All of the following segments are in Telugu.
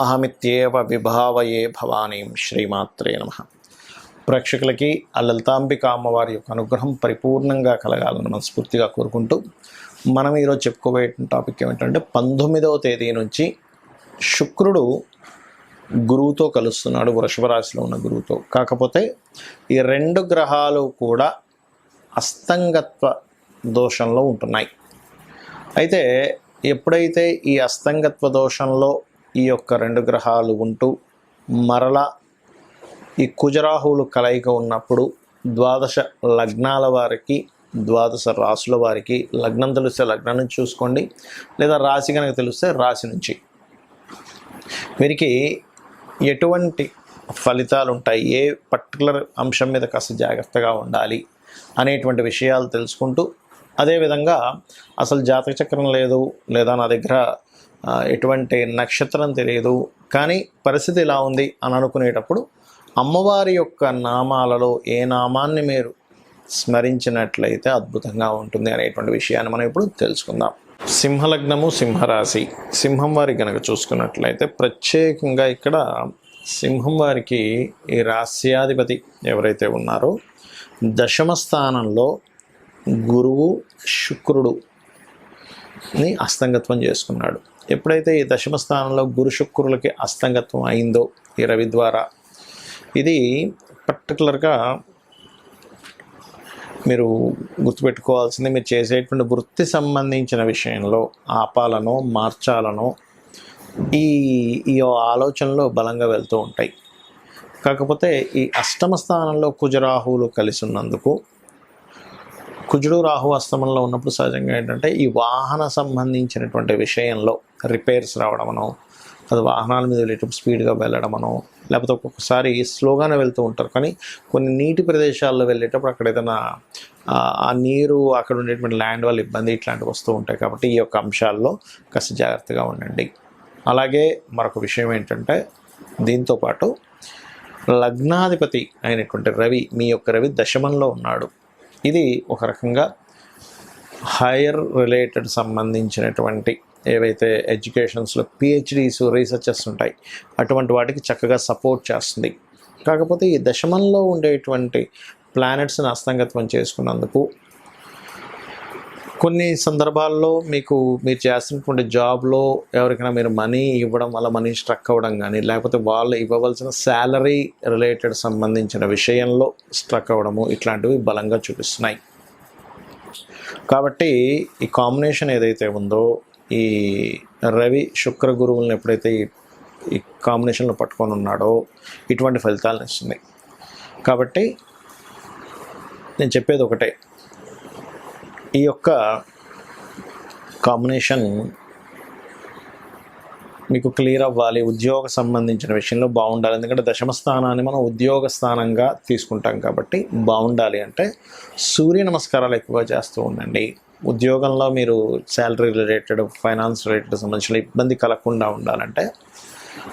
అహమిత్యేవ విభావయే భవానీం శ్రీమాత్రే నమ. ప్రేక్షకులకి ఆ లలితాంబిక అమ్మవారి యొక్క అనుగ్రహం పరిపూర్ణంగా కలగాలని మనస్ఫూర్తిగా కోరుకుంటూ మనం ఈరోజు చెప్పుకోబోయే టాపిక్ ఏమిటంటే పంతొమ్మిదవ తేదీ నుంచి శుక్రుడు గురువుతో కలుస్తున్నాడు వృషభ రాశిలో ఉన్న గురువుతో. కాకపోతే ఈ రెండు గ్రహాలు కూడా అస్తంగత్వ దోషంలో ఉంటున్నాయి. అయితే ఎప్పుడైతే ఈ అస్తంగత్వ దోషంలో ఈ యొక్క రెండు గ్రహాలు ఉంటూ మరలా ఈ కుజరాహువులు కలయిక ఉన్నప్పుడు ద్వాదశ లగ్నాల వారికి ద్వాదశ రాసుల వారికి లగ్నం తెలిస్తే లగ్నం నుంచి చూసుకోండి లేదా రాశి కనుక తెలిస్తే రాశి నుంచి. వీరికి ఎటువంటి ఫలితాలు ఉంటాయి ఏ పర్టికులర్ అంశం మీద కాస్త జాగ్రత్తగా ఉండాలి అనేటువంటి విషయాలు తెలుసుకుంటూ అదేవిధంగా అసలు జాతక చక్రం లేదు లేదా నా దగ్గర ఎటువంటి నక్షత్రం తెలియదు. కానీ పరిస్థితి ఇలా ఉంది అని అనుకునేటప్పుడు అమ్మవారి యొక్క నామాలలో ఏ నామాన్ని మీరు స్మరించినట్లయితే అద్భుతంగా ఉంటుంది అనేటువంటి విషయాన్ని మనం ఇప్పుడు తెలుసుకుందాం. సింహలగ్నము సింహరాశి. సింహం వారి కనుక చూసుకున్నట్లయితే ప్రత్యేకంగా ఇక్కడ సింహం వారికి ఈ రాస్యాధిపతి ఎవరైతే ఉన్నారో దశమ స్థానంలో గురువు శుక్రుడుని అస్తంగత్వం చేసుకున్నాడు. ఎప్పుడైతే ఈ దశమ స్థానంలో గురు శుక్రులకి అస్తంగత్వం అయిందో ఈ రవి ద్వారా ఇది పర్టికులర్గా మీరు గుర్తుపెట్టుకోవాల్సింది మీరు చేసేటువంటి వృత్తి సంబంధించిన విషయంలో ఆపాలనో మార్చాలనో ఈ ఈ ఆలోచనలు బలంగా వెళ్తూ ఉంటాయి. కాకపోతే ఈ అష్టమ స్థానంలో కుజరాహువులు కలిసి ఉన్నందుకు కుజుడు రాహు అస్తమంలో ఉన్నప్పుడు సహజంగా ఏంటంటే ఈ వాహన సంబంధించినటువంటి విషయంలో రిపేర్స్ రావడమనో అది వాహనాల మీద వెళ్ళేటప్పుడు స్పీడ్గా వెళ్ళడమనో లేకపోతే ఒక్కొక్కసారి స్లోగానే వెళ్తూ ఉంటారు. కానీ కొన్ని నీటి ప్రదేశాల్లో వెళ్ళేటప్పుడు అక్కడ ఏదైనా ఆ, నీరు అక్కడ ఉండేటువంటి ల్యాండ్ వల్ల ఇబ్బంది ఇట్లాంటివి వస్తూ ఉంటాయి కాబట్టి ఈ యొక్క అంశాల్లో కాస్త జాగ్రత్తగా ఉండండి. అలాగే మరొక విషయం ఏంటంటే దీంతో పాటు లగ్నాధిపతి అయినటువంటి రవి మీ యొక్క రవి దశమంలో ఉన్నాడు. ఇది ఒక రకంగా హైయర్ రిలేటెడ్ సంబంధించినటువంటి ఏవైతే ఎడ్యుకేషన్స్లో పిహెచ్డీస్ రీసెర్చెస్ ఉంటాయి అటువంటి వాటికి చక్కగా సపోర్ట్ చేస్తుంది. కాకపోతే ఈ దశమంలో ఉండేటువంటి ప్లానెట్స్ని అస్తంగత్వం చేసుకున్నందుకు కొన్ని సందర్భాల్లో మీకు మీరు చేస్తున్నటువంటి జాబ్లో ఎవరికైనా మీరు మనీ ఇవ్వడం వల్ల మనీ స్ట్రక్ అవ్వడం కానీ లేకపోతే వాళ్ళు ఇవ్వవలసిన శాలరీ రిలేటెడ్ సంబంధించిన విషయంలో స్ట్రక్ అవ్వడము ఇట్లాంటివి బలంగా చూపిస్తున్నాయి. కాబట్టి ఈ కాంబినేషన్ ఏదైతే ఉందో ఈ రవి శుక్ర గురువులను ఎప్పుడైతే ఈ కాంబినేషన్లో పట్టుకొని ఉన్నాడో ఇటువంటి ఫలితాలను ఇస్తుంది కాబట్టి నేను చెప్పేది ఒకటే ఈ యొక్క కాంబినేషన్ మీకు క్లియర్ అవ్వాలి. ఉద్యోగ సంబంధించిన విషయంలో బాగుండాలి. ఎందుకంటే దశమ స్థానాన్ని మనం ఉద్యోగ స్థానంగా తీసుకుంటాం కాబట్టి బాగుండాలి అంటే సూర్య నమస్కారాలు ఎక్కువగా చేస్తూ ఉండండి. ఉద్యోగంలో మీరు శాలరీ రిలేటెడ్ ఫైనాన్స్ రిలేటెడ్ సంబంధించిన ఇబ్బంది కలగకుండా ఉండాలంటే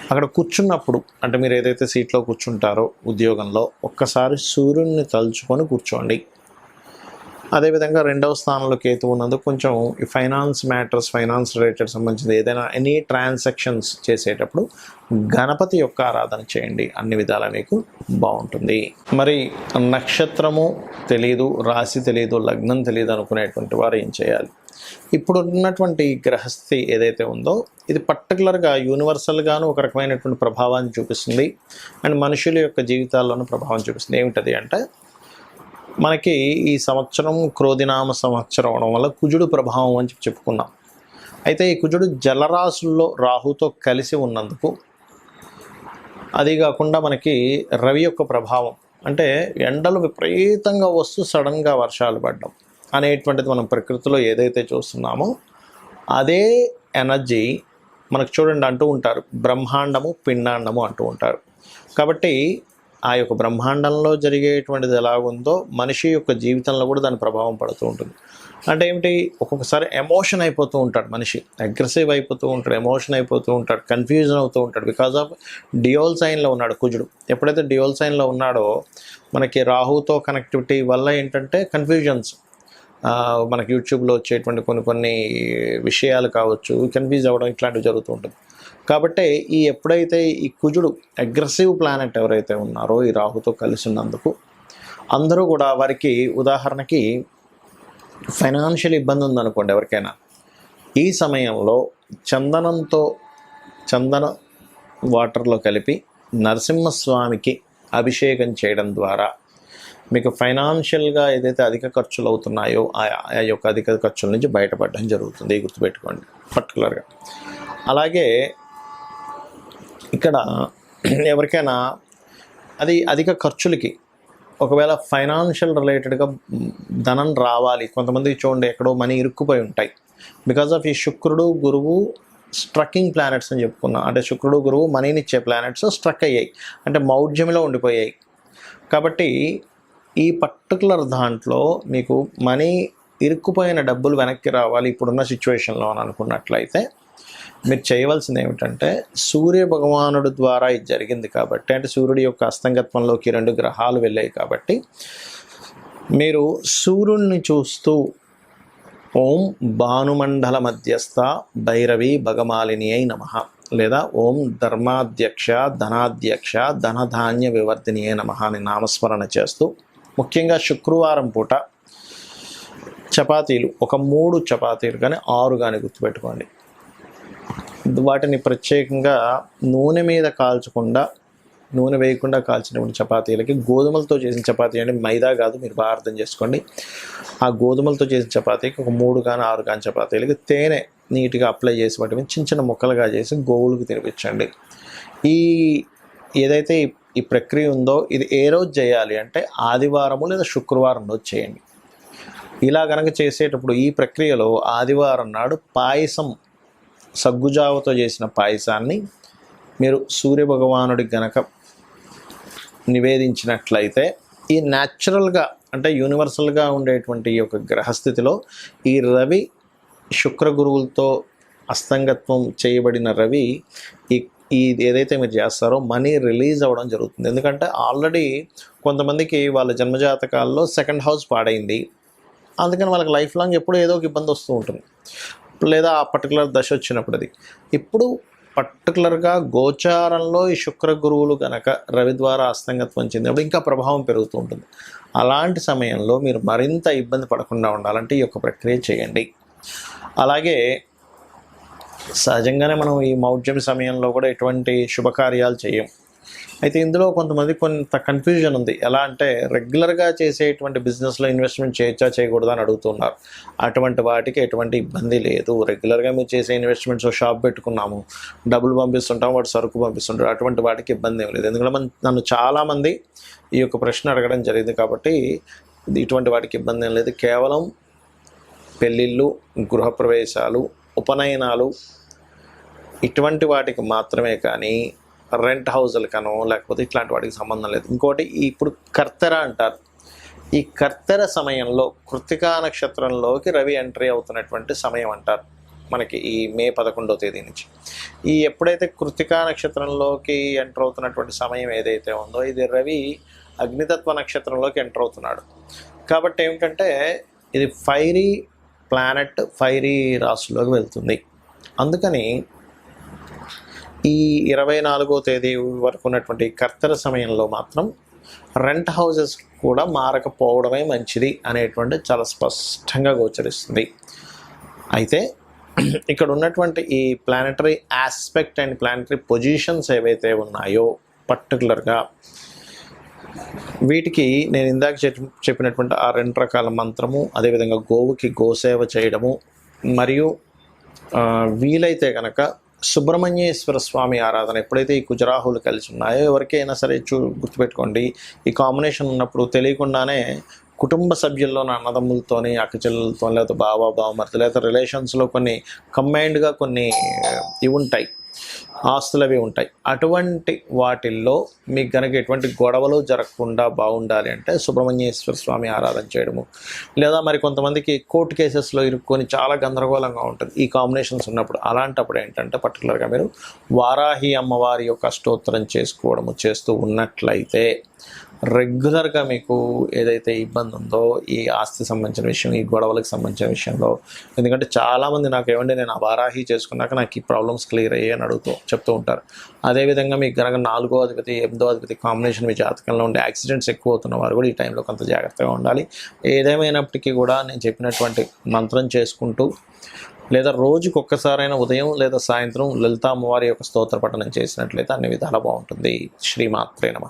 అక్కడ కూర్చున్నప్పుడు అంటే మీరు ఏదైతే సీట్లో కూర్చుంటారో ఉద్యోగంలో ఒక్కసారి సూర్యుడిని తలుచుకొని కూర్చోండి. అదేవిధంగా రెండవ స్థానంలో కేతు ఉన్నందుకు కొంచెం ఈ ఫైనాన్స్ మ్యాటర్స్ ఫైనాన్స్ రిలేటెడ్ సంబంధించిన ఏదైనా ఎనీ ట్రాన్సాక్షన్స్ చేసేటప్పుడు గణపతి యొక్క ఆరాధన చేయండి. అన్ని విధాలా మీకు బాగుంటుంది. మరి నక్షత్రము తెలియదు రాశి తెలియదు లగ్నం తెలియదు అనుకునేటువంటి వారు ఏం చేయాలి? ఇప్పుడు ఉన్నటువంటి గ్రహస్థితి ఏదైతే ఉందో ఇది పర్టికులర్గా యూనివర్సల్గాను ఒక రకమైనటువంటి ప్రభావాన్ని చూపిస్తుంది. అండ్ మనుషుల యొక్క జీవితాల్లోనూ ప్రభావం చూపిస్తుంది. ఏమిటది అంటే మనకి ఈ సంవత్సరం క్రోధినామ సంవత్సరం అవడం వల్ల కుజుడు ప్రభావం అని చెప్పి చెప్పుకున్నాం. అయితే ఈ కుజుడు జలరాశుల్లో రాహుతో కలిసి ఉన్నందుకు అది కాకుండా మనకి రవి యొక్క ప్రభావం. అంటే ఎండలు విపరీతంగా వస్తూ సడన్గా వర్షాలు పడడం అనేటువంటిది మనం ప్రకృతిలో ఏదైతే చూస్తున్నామో అదే ఎనర్జీ మనకు చూడండి అంటూ ఉంటారు. బ్రహ్మాండము పిండాండము అంటూ ఉంటారు. కాబట్టి ఆ యొక్క బ్రహ్మాండంలో జరిగేటువంటిది ఎలాగుందో మనిషి యొక్క జీవితంలో కూడా దాని ప్రభావం పడుతూ ఉంటుంది. అంటే ఏమిటి? ఒక్కొక్కసారి ఎమోషన్ అయిపోతూ ఉంటాడు మనిషి. అగ్రెసివ్ అయిపోతూ ఉంటాడు ఎమోషన్ అయిపోతూ ఉంటాడు కన్ఫ్యూజన్ అవుతూ ఉంటాడు. బికాజ్ ఆఫ్ డియోల్ సైన్లో ఉన్నాడు కుజుడు. ఎప్పుడైతే డియోల్ సైన్లో ఉన్నాడో మనకి రాహుతో కనెక్టివిటీ వల్ల ఏంటంటే కన్ఫ్యూజన్స్. మనకి యూట్యూబ్లో వచ్చేటువంటి కొన్ని కొన్ని విషయాలు కావచ్చు కన్ఫ్యూజ్ అవ్వడం ఇట్లాంటివి జరుగుతూ ఉంటుంది. కాబట్టి ఈ ఎప్పుడైతే ఈ కుజుడు అగ్రెసివ్ ప్లానెట్ ఎవరైతే ఉన్నారో ఈ రాహుతో కలిసి ఉన్నందుకు అందరూ కూడా వారికి ఉదాహరణకి ఫైనాన్షియల్ ఇబ్బంది ఉందనుకోండి ఎవరికైనా. ఈ సమయంలో చందనంతో చందన వాటర్లో కలిపి నరసింహస్వామికి అభిషేకం చేయడం ద్వారా మీకు ఫైనాన్షియల్గా ఏదైతే అధిక ఖర్చులు అవుతున్నాయో ఆ ఆ యొక్క అధిక ఖర్చుల నుంచి బయటపడడం జరుగుతుంది. గుర్తుపెట్టుకోండి పర్టికులర్గా అలాగే ఇక్కడ ఎవరికైనా అది అధిక ఖర్చులకి ఒకవేళ ఫైనాన్షియల్ రిలేటెడ్గా ధనం రావాలి. కొంతమంది చూడండి ఎక్కడో మనీ ఇరుక్కుపోయి ఉంటాయి. బికాజ్ ఆఫ్ ఈ శుక్రుడు గురువు స్ట్రక్కింగ్ ప్లానెట్స్ అని చెప్పుకున్నాం. అంటే శుక్రుడు గురువు మనీని ఇచ్చే ప్లానెట్స్ స్ట్రక్ అయ్యాయి. అంటే మౌఢ్యంలో ఉండిపోయాయి. కాబట్టి ఈ పర్టికులర్ దాంట్లో మీకు మనీ ఇరుక్కుపోయిన డబ్బులు వెనక్కి రావాలి ఇప్పుడున్న సిచ్యువేషన్లో అని అనుకున్నట్లయితే మీరు చేయవలసింది ఏమిటంటే సూర్య భగవానుడు ద్వారా ఇది జరిగింది కాబట్టి అంటే సూర్యుడి యొక్క అస్తంగత్వంలోకి రెండు గ్రహాలు వెళ్ళాయి కాబట్టి మీరు సూర్యుడిని చూస్తూ ఓం భానుమండల మధ్యస్థ భైరవి భగమాలిని అయి నమ లేదా ఓం ధర్మాధ్యక్ష ధనాధ్యక్ష ధనధాన్య వివర్ధిని అయి నమ అని నామస్మరణ చేస్తూ ముఖ్యంగా శుక్రవారం పూట చపాతీలు ఒక మూడు చపాతీలు కానీ ఆరు కానీ గుర్తుపెట్టుకోండి. వాటిని ప్రత్యేకంగా నూనె మీద కాల్చకుండా నూనె వేయకుండా కాల్చినటువంటి చపాతీలకి గోధుమలతో చేసిన చపాతీ అంటే మైదా కాదు మీరు బాగా అర్థం చేసుకోండి. ఆ గోధుమలతో చేసిన చపాతీకి ఒక మూడు కానీ ఆరు కానీ చపాతీలకి తేనె నీట్గా అప్లై చేసి వాటిని చిన్న చిన్న ముక్కలుగా చేసి గోవులకు తినిపించండి. ఈ ఏదైతే ఈ- ఈ ప్రక్రియ ఉందో ఇది ఏ రోజు చేయాలి అంటే ఆదివారము లేదా శుక్రవారం రోజు చేయండి. ఇలా కనుక చేసేటప్పుడు ఈ ప్రక్రియలో ఆదివారం నాడు పాయసం సగ్గుజావతో చేసిన పాయసాన్ని మీరు సూర్యభగవానుడికి గనక నివేదించినట్లయితే ఈ న్యాచురల్గా అంటే యూనివర్సల్గా ఉండేటువంటి ఈ యొక్క గ్రహస్థితిలో ఈ రవి శుక్ర గురువులతో అస్తంగత్వం చేయబడిన రవి ఈ ఈ ఏదైతే మీరు చేస్తారో మనీ రిలీజ్ అవ్వడం జరుగుతుంది. ఎందుకంటే ఆల్రెడీ కొంతమందికి వాళ్ళ జన్మజాతకాల్లో సెకండ్ హౌస్ పాడైంది. అందుకని వాళ్ళకి లైఫ్ లాంగ్ ఎప్పుడూ ఏదో ఒక ఇబ్బంది వస్తూ ఉంటుంది. లేదా ఆ పర్టికులర్ దశ వచ్చినప్పుడు అది. ఇప్పుడు పర్టికులర్గా గోచారంలో ఈ శుక్ర గురువులు కనుక రవి ద్వారా అస్తంగత్వం చెందినప్పుడు ఇంకా ప్రభావం పెరుగుతూ ఉంటుంది. అలాంటి సమయంలో మీరు మరింత ఇబ్బంది పడకుండా ఉండాలంటే ఈ యొక్క ప్రక్రియ చేయండి. అలాగే సహజంగానే మనం ఈ మౌఢ్యం సమయంలో కూడా ఎటువంటి శుభకార్యాలు చేయం. అయితే ఇందులో కొంతమంది కొంత కన్ఫ్యూజన్ ఉంది. ఎలా అంటే రెగ్యులర్గా చేసేటువంటి బిజినెస్లో ఇన్వెస్ట్మెంట్ చేయొచ్చా చేయకూడదా అని అడుగుతున్నారు. అటువంటి వాటికి ఎటువంటి ఇబ్బంది లేదు. రెగ్యులర్గా మీరు చేసే ఇన్వెస్ట్మెంట్స్ షాప్ పెట్టుకున్నాము. డబ్బులు పంపిస్తుంటాం వాడు సరుకు పంపిస్తుంటారు. అటువంటి వాటికి ఇబ్బంది ఏం లేదు. ఎందుకంటే మన నన్ను చాలామంది ఈ యొక్క ప్రశ్న అడగడం జరిగింది కాబట్టి ఇది ఇటువంటి వాటికి ఇబ్బంది ఏం లేదు. కేవలం పెళ్ళిళ్ళు గృహప్రవేశాలు ఉపనయనాలు ఇటువంటి వాటికి మాత్రమే కానీ రెంట్ హౌజులకనో లేకపోతే ఇట్లాంటి వాటికి సంబంధం లేదు. ఇంకోటి ఇప్పుడు కర్తెర అంటారు. ఈ కర్తెర సమయంలో కృతికా నక్షత్రంలోకి రవి ఎంట్రీ అవుతున్నటువంటి సమయం అంటారు మనకి ఈ మే పదకొండవ తేదీ నుంచి. ఈ ఎప్పుడైతే కృతికా నక్షత్రంలోకి ఎంటర్ అవుతున్నటువంటి సమయం ఏదైతే ఉందో ఇది రవి అగ్నితత్వ నక్షత్రంలోకి ఎంటర్ అవుతున్నాడు. కాబట్టి ఏమిటంటే ఇది ఫైరీ ప్లానెట్ ఫైరీ రాశిలోకి వెళ్తుంది. అందుకని ఈ ఇరవై నాలుగో తేదీ వరకు ఉన్నటువంటి కర్తర సమయంలో మాత్రం రెంట్ హౌసెస్ కూడా మారకపోవడమే మంచిది అనేటువంటి చాలా స్పష్టంగా గోచరిస్తుంది. అయితే ఇక్కడ ఉన్నటువంటి ఈ planetary aspect and planetary positions ఏవైతే ఉన్నాయో పర్టికులర్గా వీటికి నేను ఇందాక చెప్పి- చెప్పినటువంటి ఆ రెండు రకాల మంత్రము అదేవిధంగా గోవుకి గోసేవ చేయడము మరియు వీలైతే కనుక సుబ్రహ్మణ్యేశ్వర స్వామి ఆరాధన ఎప్పుడైతే ఈ కుజరాహులు కలిసి ఉన్నాయో ఎవరికైనా సరే చూ గుర్తుపెట్టుకోండి. ఈ కాంబినేషన్ ఉన్నప్పుడు తెలియకుండానే కుటుంబ సభ్యుల్లోని అన్నదమ్ములతోని అక్కచెల్లెలతో లేకపోతే బావ బావమర్తి లేకపోతే రిలేషన్స్లో కొన్ని కంబైన్డ్గా కొన్ని ఇవి ఉంటాయి. ఆస్తులు అవి ఉంటాయి. అటువంటి వాటిల్లో మీకు కనుక ఎటువంటి గొడవలు జరగకుండా బాగుండాలి అంటే సుబ్రహ్మణ్యేశ్వర స్వామి ఆరాధన చేయడము. లేదా మరి కొంతమందికి కోర్టు కేసెస్లో ఇరుక్కొని చాలా గందరగోళంగా ఉంటుంది. ఈ కాంబినేషన్స్ ఉన్నప్పుడు అలాంటప్పుడు ఏంటంటే పర్టికులర్గా మీరు వారాహి అమ్మవారి యొక్క అష్టోత్తరం చేసుకోవడము చేస్తూ ఉన్నట్లయితే రెగ్యులర్గా మీకు ఏదైతే ఇబ్బంది ఉందో ఈ ఆస్తి సంబంధించిన విషయం ఈ గొడవలకు సంబంధించిన విషయంలో ఎందుకంటే చాలామంది నాకు ఏమంటే నేను ఆ వారాహి చేసుకున్నాక నాకు ఈ ప్రాబ్లమ్స్ క్లియర్ అయ్యాయి అని అడుగుతూ చెప్తూ ఉంటారు. అదేవిధంగా మీకు కనుక నాలుగో అధిపతి ఎనిమిదో అధిపతి కాంబినేషన్ మీ జాతకంలో ఉండే యాక్సిడెంట్స్ ఎక్కువ అవుతున్న వారు కూడా ఈ టైంలో కొంత జాగ్రత్తగా ఉండాలి. ఏదేమైనప్పటికీ కూడా నేను చెప్పినటువంటి మంత్రం చేసుకుంటూ లేదా రోజుకు ఒక్కసారైనా ఉదయం లేదా సాయంత్రం లలితా అమ్మవారి యొక్క స్తోత్ర పఠనం చేసినట్లయితే అన్ని విధాలా బాగుంటుంది. శ్రీమాత్రే నమ.